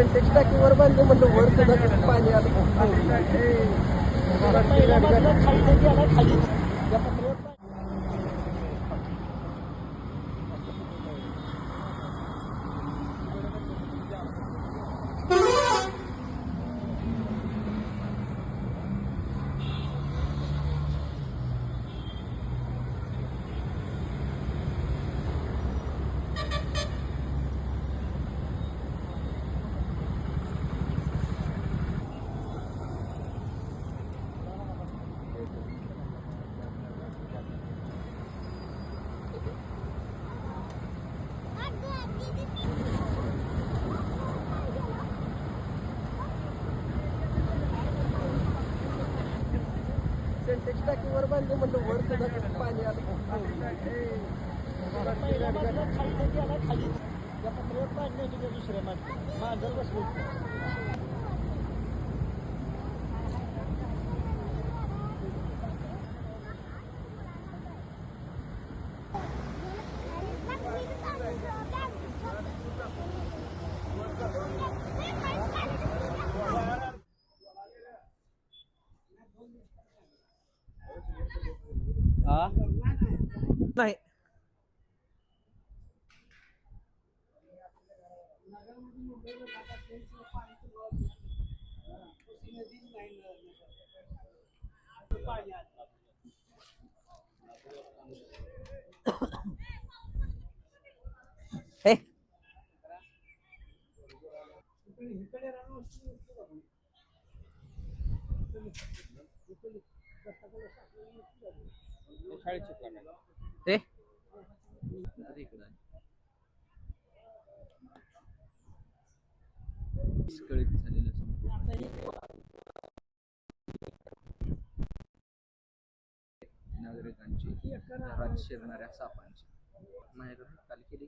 सेंटेक्स टाकीवर बांधले म्हणलं वर सुद्धा पाणी आलं खाली सेंटेक्स टाकीवर बांधले म्हणलं वर कदाचित पाणी नाही हे हे विस्कळीत झालेलं नागरिकांची घरात शिरणाऱ्या सापांची. माझ्याकडे काल केली